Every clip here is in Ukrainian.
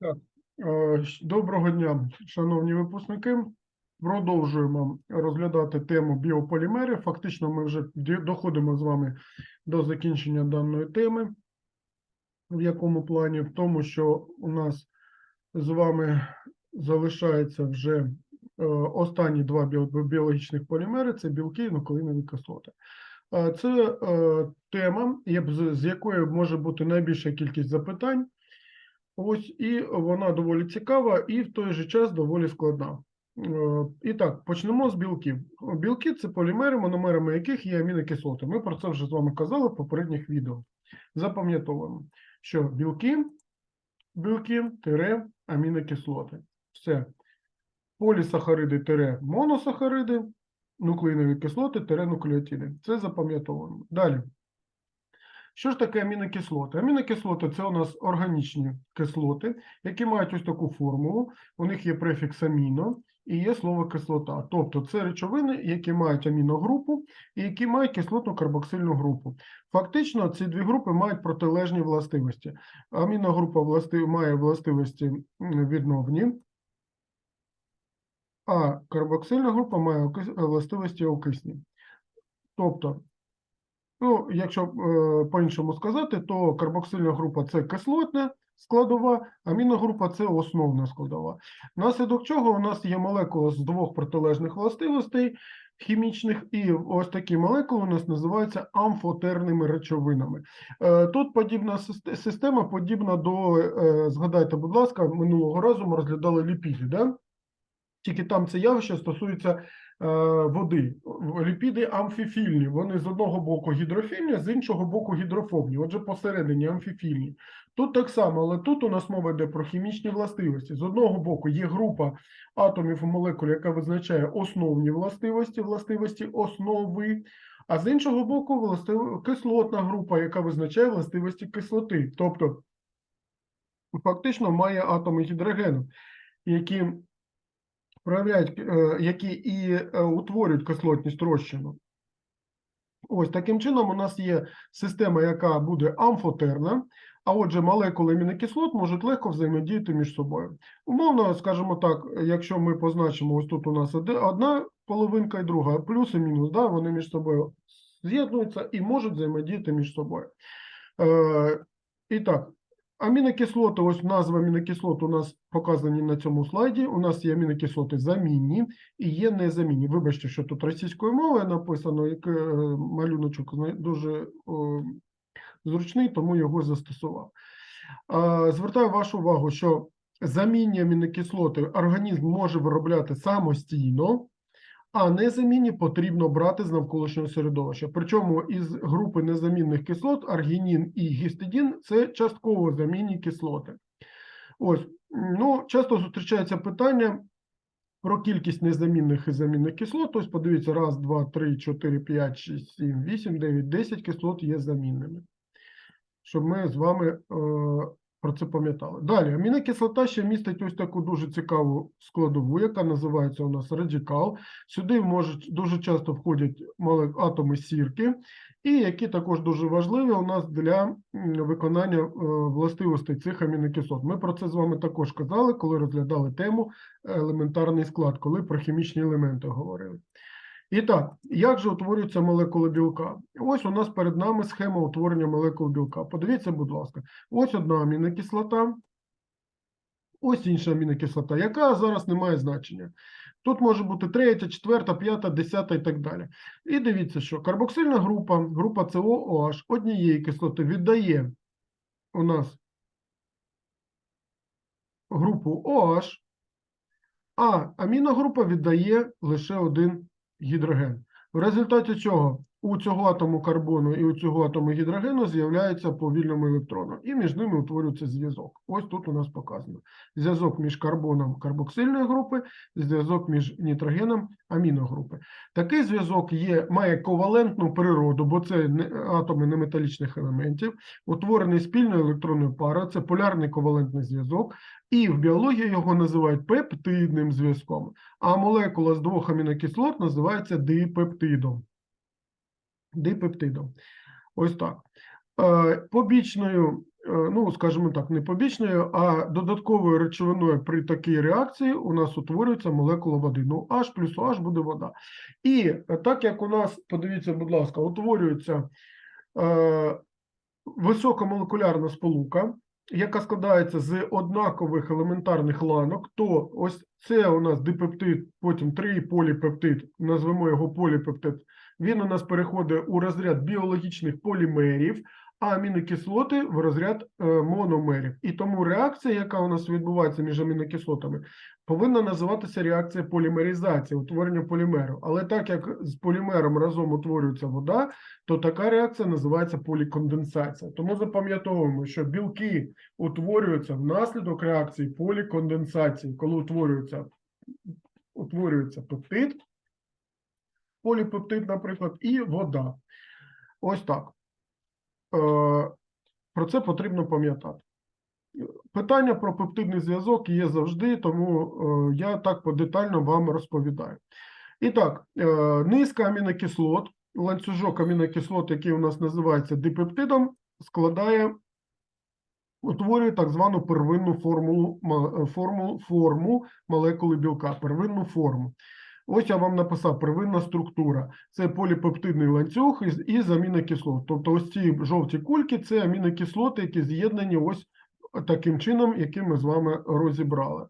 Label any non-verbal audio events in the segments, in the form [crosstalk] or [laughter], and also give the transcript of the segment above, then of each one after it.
Так, е, доброго дня, шановні випускники. Продовжуємо розглядати тему біополімери. Фактично, ми вже доходимо з вами до закінчення даної теми. В якому плані? В тому, що у нас з вами залишається вже е, останні два біологічних полімери це білки і нуклеїнові кислоти. Е, Це тема, з якої може бути найбільша кількість запитань. Ось і вона доволі цікава і в той же час доволі складна. Е, І так, почнемо з білків. Білки це полімери, мономерами яких є амінокислоти. Ми про це вже з вами казали в попередніх відео. Запам'ятовуємо, що білки, білки тире амінокислоти. Все. Полісахариди тире моносахариди, нуклеїнові кислоти тире нуклеотиди. Це запам'ятовуємо. Далі. Що ж таке амінокислоти? Амінокислоти це у нас органічні кислоти, які мають ось таку формулу. У них є префікс аміно і є слово кислота. Тобто це речовини, які мають аміногрупу і які мають кислотну карбоксильну групу. Фактично, ці дві групи мають протилежні властивості. Аміногрупа власти... має властивості відновні, а карбоксильна група має властивості окисні. Тобто, Ну, якщо е, по-іншому сказати, то карбоксильна група це кислотна складова, аміногрупа це основна складова. Внаслідок чого у нас є молекула з двох протилежних властивостей хімічних, і ось такі молекули у нас називаються амфотерними речовинами. Е, Тут подібна система подібна до, е, згадайте, будь ласка, минулого разу ми розглядали ліпіди, да? Тільки там це явище стосується води. В- Ліпіди амфіфільні. Вони з одного боку гідрофільні, з іншого боку гідрофобні. Отже, посередині амфіфільні. Тут так само, але тут у нас мова йде про хімічні властивості. З одного боку є група атомів у молекулі, яка визначає основні властивості, властивості основи. А з іншого боку, властив... кислотна група, яка визначає властивості кислоти. Тобто, фактично має атоми гідрогену, які проявляють, е, які і е, утворюють кислотність розчину. Ось таким чином у нас є система, яка буде амфотерна, а отже, молекули амінокислот можуть легко взаємодіяти між собою. Умовно, скажімо так, якщо ми позначимо, ось тут у нас одна половинка і друга, плюс і мінус, да, вони між собою з'єднуються і можуть взаємодіяти між собою. Е, і так, амінокислоти, ось назва амінокислот у нас показані на цьому слайді. У нас є амінокислоти замінні і є незамінні. Вибачте, що тут російською мовою написано, як е, малюночок дуже о, зручний, тому його застосував. Звертаю вашу увагу, що замінні амінокислоти організм може виробляти самостійно, а незамінні потрібно брати з навколишнього середовища. Причому із групи незамінних кислот аргінін і гістидін це частково замінні кислоти. Ось, ну, часто зустрічається питання про кількість незамінних і замінних кислот. Ось подивіться, раз, два, три, чотири, п'ять, шість, сім, вісім, дев'ять, десять кислот є замінними. Щоб ми з вами е, про це пам'ятали. Далі, амінокислота ще містить ось таку дуже цікаву складову, яка називається у нас радикал. Сюди можуть дуже часто входять атоми сірки, і які також дуже важливі у нас для виконання е, властивостей цих амінокислот. Ми про це з вами також казали, коли розглядали тему елементарний склад, коли про хімічні елементи говорили. І так, як же утворюються молекули білка? Ось у нас перед нами схема утворення молекул білка. Подивіться, будь ласка, ось одна амінокислота, ось інша амінокислота, яка зараз не має значення. Тут може бути третя, четверта, п'ята, десята і так далі. І дивіться, що карбоксильна група, група COOH однієї кислоти віддає у нас групу OH, а аміногрупа віддає лише один гідроген. В результаті чого у цього атому карбону і у цього атому гідрогену з'являється по вільному електрону, і між ними утворюється зв'язок. Ось тут у нас показано. Зв'язок між карбоном карбоксильної групи, зв'язок між нітрогеном аміногрупи. Такий зв'язок є, має ковалентну природу, бо це атоми неметалічних елементів, утворений спільною електронною парою, це полярний ковалентний зв'язок, і в біології його називають пептидним зв'язком. А молекула з двох амінокислот називається дипептидом. Дипептидом. Ось так. Е, Побічною ну, скажімо так, не побічною, а додатковою речовиною при такій реакції у нас утворюється молекула води. Ну, H плюс OH буде вода. І е, так як у нас, подивіться, будь ласка, утворюється е, високомолекулярна сполука, яка складається з однакових елементарних ланок, то ось це у нас дипептид, потім триполіпептид, назвемо його поліпептид, він у нас переходить у розряд біологічних полімерів, а амінокислоти в розряд е, мономерів. І тому реакція, яка у нас відбувається між амінокислотами, повинна називатися реакція полімеризації, утворення полімеру. Але так як з полімером разом утворюється вода, то така реакція називається поліконденсація. Тому запам'ятовуємо, що білки утворюються внаслідок реакції поліконденсації, коли утворюється, утворюється пептид, поліпептид, наприклад, і вода. Ось так. Е, Про це потрібно пам'ятати. Питання про пептидний зв'язок є завжди, тому е, я так подетально вам розповідаю. І так, е, низка амінокислот, ланцюжок амінокислот, який у нас називається дипептидом, складає, утворює так звану первинну формулу, форму, форму молекули білка, первинну форму. Ось я вам написав первинна структура. Це поліпептидний ланцюг із, амінокислот. Тобто ось ці жовті кульки це амінокислоти, які з'єднані ось таким чином, який ми з вами розібрали.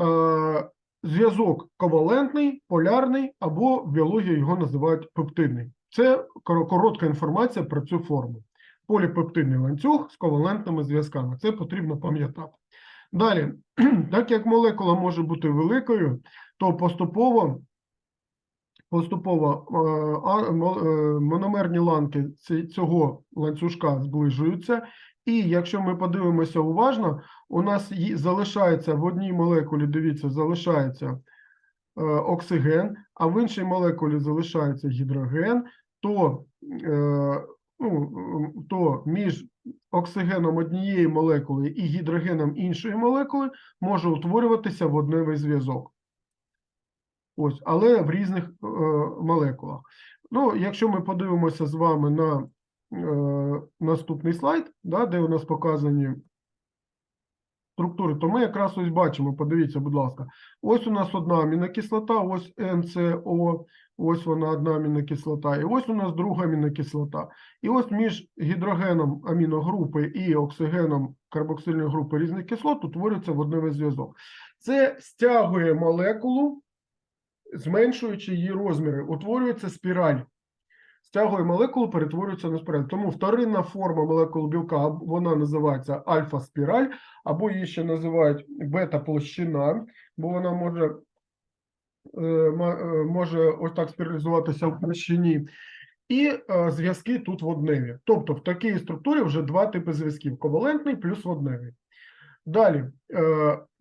Е, Зв'язок ковалентний, полярний, або в біології його називають пептидний. Це коротка інформація про цю форму. Поліпептидний ланцюг з ковалентними зв'язками. Це потрібно пам'ятати. Далі, [clears throat] так як молекула може бути великою, то поступово, поступово е, е, мономерні ланки цього ланцюжка зближуються, і якщо ми подивимося уважно, у нас залишається в одній молекулі, дивіться, залишається е, оксиген, а в іншій молекулі залишається гідроген, то, ну, то між оксигеном однієї молекули і гідрогеном іншої молекули може утворюватися водневий зв'язок. Ось, але в різних е, молекулах. Ну, якщо ми подивимося з вами на е, наступний слайд, да, де у нас показані структури, то ми якраз ось бачимо, подивіться, будь ласка, ось у нас одна амінокислота, ось НЦО, ось вона одна амінокислота, і ось у нас друга амінокислота. І ось між гідрогеном аміногрупи і оксигеном карбоксильної групи різних кислот утворюється водневий зв'язок. Це стягує молекулу, зменшуючи її розміри, утворюється спіраль. Стягує молекулу, перетворюється на спіраль. Тому вторинна форма молекул білка, вона називається альфа-спіраль, або її ще називають бета-площина, бо вона може, е, е, може ось так спіралізуватися в площині. І е, зв'язки тут водневі. Тобто в такій структурі вже два типи зв'язків: ковалентний плюс водневий. Далі,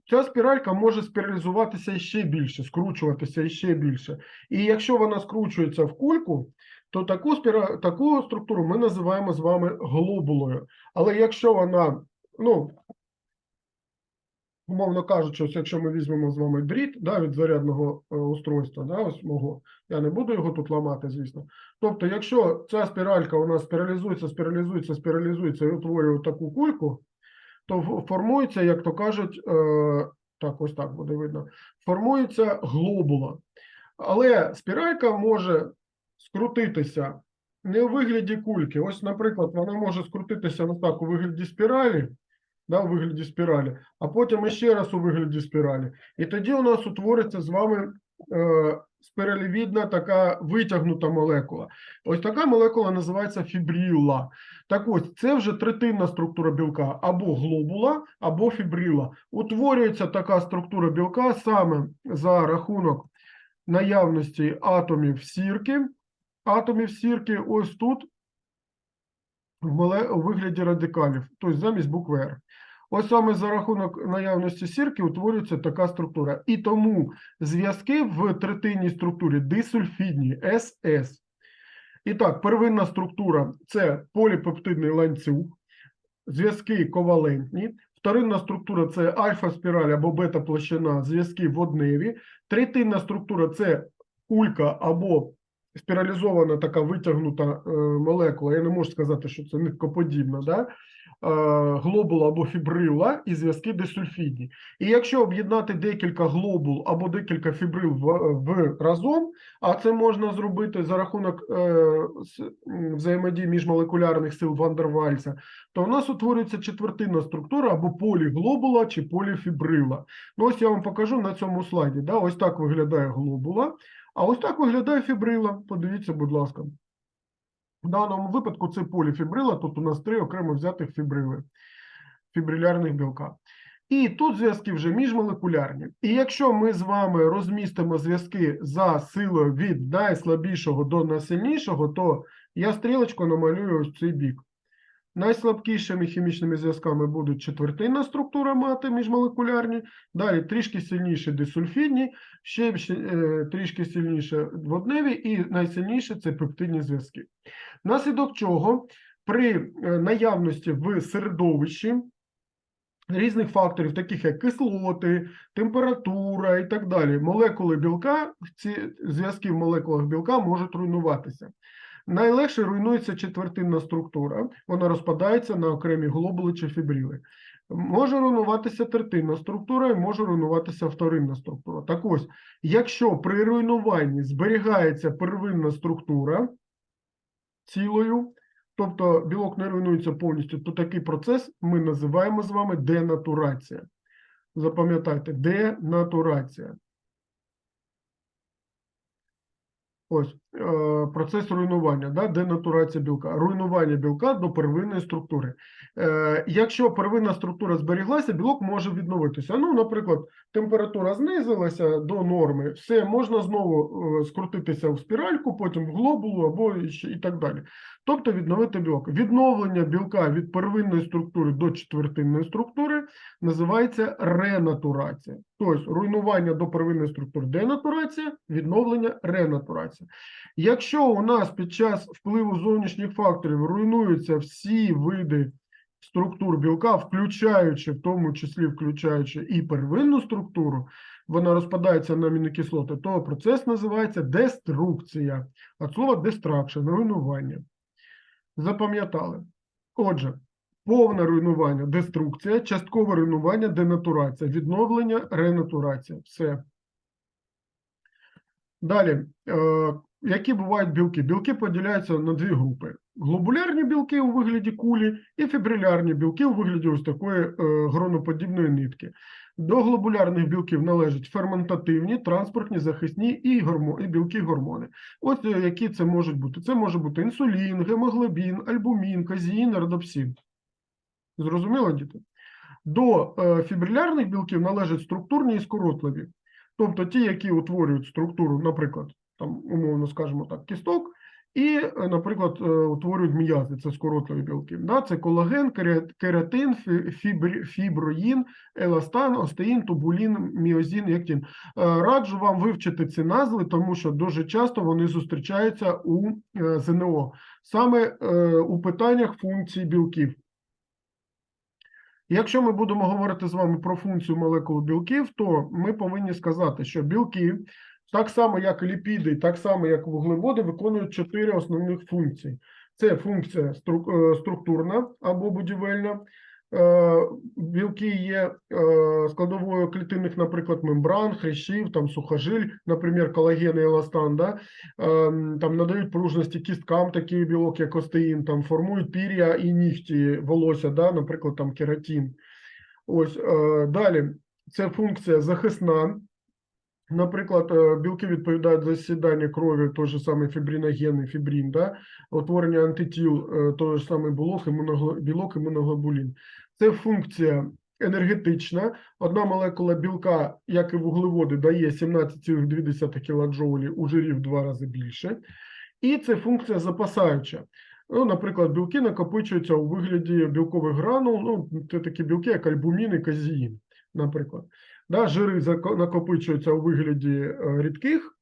ця спіралька може спіралізуватися ще більше, скручуватися ще більше. І якщо вона скручується в кульку, то таку, спіра... таку структуру ми називаємо з вами глобулою. Але якщо вона, ну, умовно кажучи, ось якщо ми візьмемо з вами дріт да, від зарядного е, устройства, да, ось мого, я не буду його тут ламати, звісно. Тобто, якщо ця спіралька у нас спіралізується, спіралізується, спіралізується і утворює таку кульку, то формується, як то кажуть, е, так, ось так буде видно, формується глобула. Але спіралька може скрутитися не у вигляді кульки. Ось, наприклад, вона може скрутитися ну так у вигляді спіралі, да, у вигляді спіралі, а потім іще раз у вигляді спіралі. І тоді у нас утвориться з вами е, спіралевідна така витягнута молекула. Ось така молекула називається фібрила. Так ось, це вже третинна структура білка, або глобула, або фібрила. Утворюється така структура білка саме за рахунок наявності атомів сірки. Атомів сірки ось тут у вигляді радикалів, тобто замість букви R. Ось саме за рахунок наявності сірки утворюється така структура. І тому зв'язки в третинній структурі дисульфідні СС. І так, первинна структура це поліпептидний ланцюг, зв'язки ковалентні. Вторинна структура це альфа-спіраль або бета-площина, зв'язки водневі. Третинна структура це кулька або спіралізована така витягнута е, молекула. Я не можу сказати, що це ниткоподібна. Да? глобула або фібрила і зв'язки дисульфідні. І якщо об'єднати декілька глобул або декілька фібрил в, в разом, а це можна зробити за рахунок е, взаємодії міжмолекулярних сил Вандервальса, то у нас утворюється четвертинна структура або поліглобула чи поліфібрила. Ну, ось я вам покажу на цьому слайді. Да? Ось так виглядає глобула, а ось так виглядає фібрила. Подивіться, будь ласка. В даному випадку це поліфібрила, тут у нас три окремо взятих фібрили, фібрилярних білка. І тут зв'язки вже міжмолекулярні. І якщо ми з вами розмістимо зв'язки за силою від найслабішого до найсильнішого, то я стрілочку намалюю ось цей бік. Найслабкішими хімічними зв'язками будуть четвертинна структура мати міжмолекулярні, далі трішки сильніші дисульфідні, ще е, трішки сильніше водневі і найсильніше це пептидні зв'язки. Внаслідок чого при е, наявності в середовищі різних факторів, таких як кислоти, температура і так далі, молекули білка, ці зв'язки в молекулах білка можуть руйнуватися. Найлегше руйнується четвертинна структура, вона розпадається на окремі глобули чи фібрили. Може руйнуватися третинна структура і може руйнуватися вторинна структура. Так ось, якщо при руйнуванні зберігається первинна структура цілою, тобто білок не руйнується повністю, то такий процес ми називаємо з вами денатурація. Запам'ятайте, денатурація. Ось процес руйнування, да, денатурація білка, руйнування білка до первинної структури. Е, якщо первинна структура зберіглася, білок може відновитися. Ну, наприклад, температура знизилася до норми, все можна знову е, скрутитися в спіральку, потім в глобулу або ще і так далі. Тобто відновити білок. Відновлення білка від первинної структури до четвертинної структури називається ренатурація. Тобто руйнування до первинної структури денатурація, відновлення ренатурація. Якщо у нас під час впливу зовнішніх факторів руйнуються всі види структур білка, включаючи, в тому числі включаючи і первинну структуру, вона розпадається на амінокислоти, то процес називається деструкція. От слова destruction, руйнування. Запам'ятали. Отже, повне руйнування деструкція, часткове руйнування денатурація, відновлення ренатурація. Все. Далі, е, які бувають білки? Білки поділяються на дві групи: глобулярні білки у вигляді кулі і фібрилярні білки у вигляді ось такої е, гроноподібної нитки. До глобулярних білків належать ферментативні, транспортні, захисні і, гормо, і білки-гормони. Ось е, які це можуть бути. Це може бути інсулін, гемоглобін, альбумін, казеїн, родопсин. Зрозуміло, діти? До е, фібрилярних білків належать структурні і скоротливі. Тобто ті, які утворюють структуру, наприклад, там, умовно скажемо так, кісток, і, е, наприклад, е, утворюють м'язи, це скоротливі білки. Да? Це колаген, кератин, фібр- фіброїн, еластан, остеїн, тубулін, міозін, ектин. Е, Раджу вам вивчити ці назви, тому що дуже часто вони зустрічаються у ЗНО, саме у питаннях функцій білків. Якщо ми будемо говорити з вами про функцію молекул білків, то ми повинні сказати, що білки, так само як ліпіди, так само як вуглеводи, виконують чотири основних функції. Це функція е, структурна або будівельна. Е, Білки є е, складовою клітинних, наприклад, мембран, хрящів, там сухожиль, наприклад, колаген і еластан, да? Там надають пружності кісткам такий білок, як остеїн, там формують пір'я і нігті волосся, да? наприклад, там кератин. Ось далі це функція захисна. Наприклад, е, білки відповідають за сідання крові, той же самий фібриноген і фібрин, да? утворення антитіл, е, той же самий білок, білок, імуноглобулін. Це функція енергетична. Одна молекула білка, як і вуглеводи, дає 17,2 кілоджоулі, у жирів в два рази більше. І це функція запасаюча. Ну, наприклад, білки накопичуються у вигляді білкових гранул. Ну, це такі білки, як альбумін і казеїн, наприклад. Да, жири накопичуються у вигляді е, рідких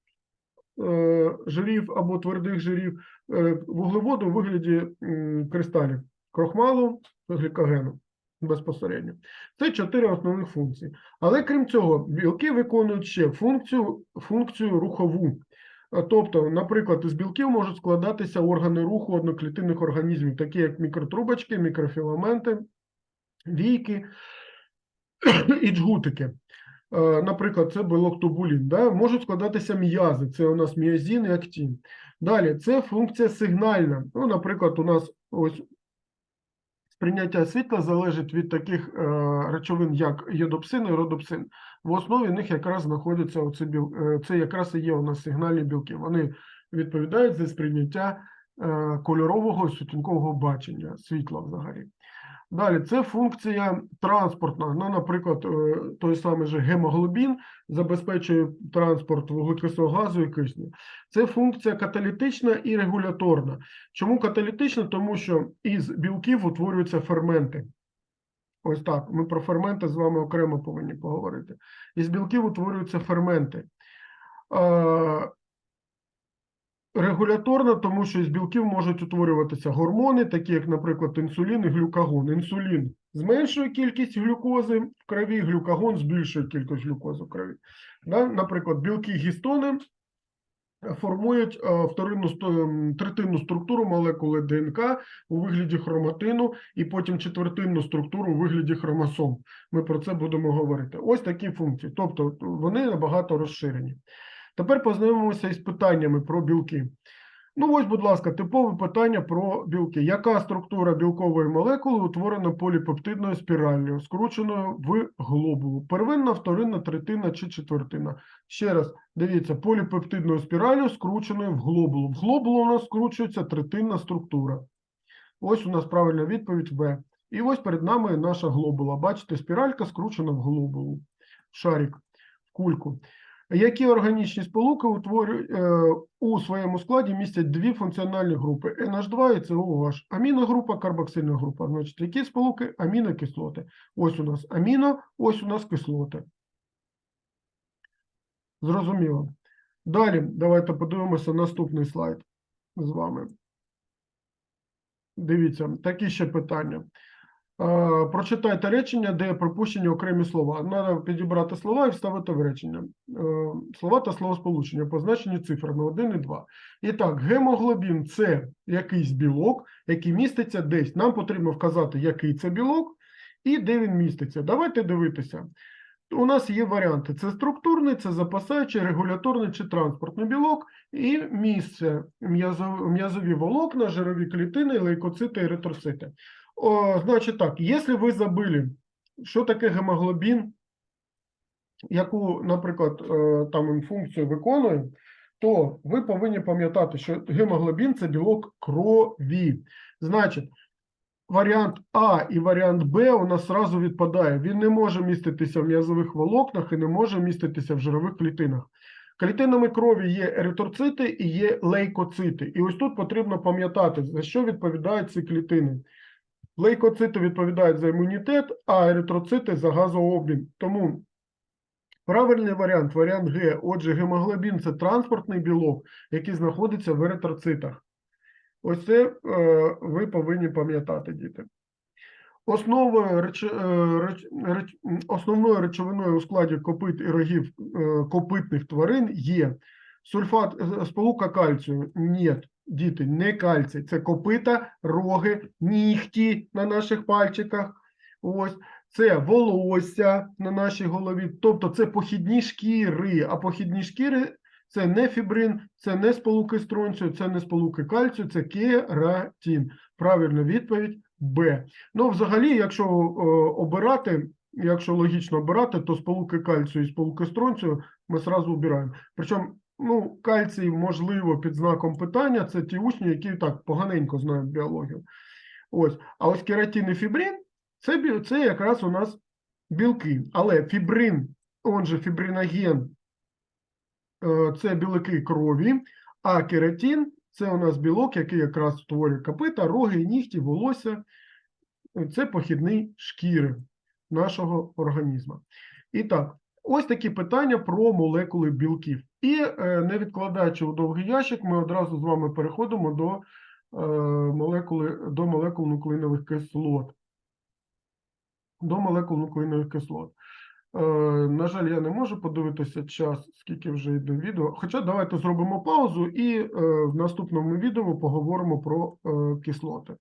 е, жирів або твердих жирів, е, вуглеводи у вигляді кристалів крохмалу глікогену безпосередньо. Це чотири основних функції. Але крім цього, білки виконують ще функцію, функцію рухову. Тобто, наприклад, із білків можуть складатися органи руху одноклітинних організмів, такі як мікротрубочки, мікрофіламенти, війки [coughs] і джгутики. Е, Наприклад, це білок тубулін. Да? Можуть складатися м'язи, це у нас міозін і актін. Далі, це функція сигнальна. Ну, наприклад, у нас ось сприйняття світла залежить від таких е, речовин, як йодопсин і родопсин. В основі них якраз знаходяться оці біл... е, це якраз і є у нас сигнальні білки. Вони відповідають за сприйняття е, кольорового сутінкового бачення світла взагалі. Далі, це функція транспортна. Ну, наприклад, е, той самий же гемоглобін забезпечує транспорт вуглекислого газу і кисню. Це функція каталітична і регуляторна. Чому каталітична? Тому що із білків утворюються ферменти. Ось так. Ми про ферменти з вами окремо повинні поговорити. Із білків утворюються ферменти. Регуляторна, тому що із білків можуть утворюватися гормони, такі як, наприклад, інсулін і глюкагон. Інсулін зменшує кількість глюкози в крові, глюкагон збільшує кількість глюкози в крові. Наприклад, білки гістони формують е, вторинну третинну структуру молекули ДНК у вигляді хроматину і потім четвертинну структуру у вигляді хромосом. Ми про це будемо говорити. Ось такі функції. Тобто вони набагато розширені. Тепер познайомимося із питаннями про білки. Ну, ось, будь ласка, типове питання про білки. Яка структура білкової молекули утворена поліпептидною спіраллю, скрученою в глобулу? Первинна, вторинна, третинна чи четвертина? Ще раз, дивіться, поліпептидною спіраллю, скрученою в глобулу. В глобулу у нас скручується третинна структура. Ось у нас правильна відповідь В. І ось перед нами наша глобула. Бачите, спіралька скручена в глобулу. Шарик, в кульку. Які органічні сполуки утворюють е, у своєму складі містять дві функціональні групи NH2 і COOH. Аміногрупа, карбоксильна група. Значить, які сполуки? Амінокислоти. Ось у нас аміно, ось у нас кислоти. Зрозуміло. Далі давайте подивимося наступний слайд з вами. Дивіться, такі ще питання. Е, Прочитайте речення, де припущені окремі слова. Треба підібрати слова і вставити в речення. Е, Слова та словосполучення позначені цифрами 1 і 2. І так, гемоглобін це якийсь білок, який міститься десь. Нам потрібно вказати, який це білок і де він міститься. Давайте дивитися. У нас є варіанти: це структурний, це запасаючий, регуляторний чи транспортний білок, і місце м'язові волокна, жирові клітини, лейкоцити еритроцити. О, значить так, якщо ви забили, що таке гемоглобін, яку, наприклад, е, там функцію виконує, то ви повинні пам'ятати, що гемоглобін це білок крові. Значить, варіант А і варіант Б у нас зразу відпадає. Він не може міститися в м'язових волокнах і не може міститися в жирових клітинах. Клітинами крові є еритроцити і є лейкоцити. І ось тут потрібно пам'ятати, за що відповідають ці клітини. Лейкоцити відповідають за імунітет, а еритроцити за газообмін. Тому правильний варіант, варіант Г. Отже, гемоглобін це транспортний білок, який знаходиться в еритроцитах. Ось це е, ви повинні пам'ятати, діти. Основою реч... е, реч... реч- Основною речовиною у складі копит і рогів е, копитних тварин є сульфат е, сполука кальцію. Ні, діти, не кальцій. Це копита, роги, нігті на наших пальчиках. Ось. Це волосся на нашій голові, тобто це похідні шкіри, а похідні шкіри це не фібрин, це не сполуки стронцію, це не сполуки кальцію, це кератин. Правильна відповідь Б. Ну, взагалі, якщо е, обирати, якщо логічно обирати, то сполуки кальцію і сполуки стронцію ми зразу обираємо. Причому, ну, кальцій, можливо, під знаком питання, це ті учні, які так поганенько знають біологію. Ось. А ось кератин і фібрин це, це якраз у нас білки. Але фібрин, он же фібриноген, е, це білки крові, а кератин це у нас білок, який якраз створює копита, роги, нігті, волосся. Це похідний шкіри нашого організму. І так, ось такі питання про молекули білків. І е, не відкладаючи у довгий ящик, ми одразу з вами переходимо до е, молекули, до молекул нуклеинових кислот. До молекул нуклеинових кислот. Е, на жаль, я не можу подивитися час, скільки вже йде відео. Хоча давайте зробимо паузу і в наступному відео поговоримо про кислоти.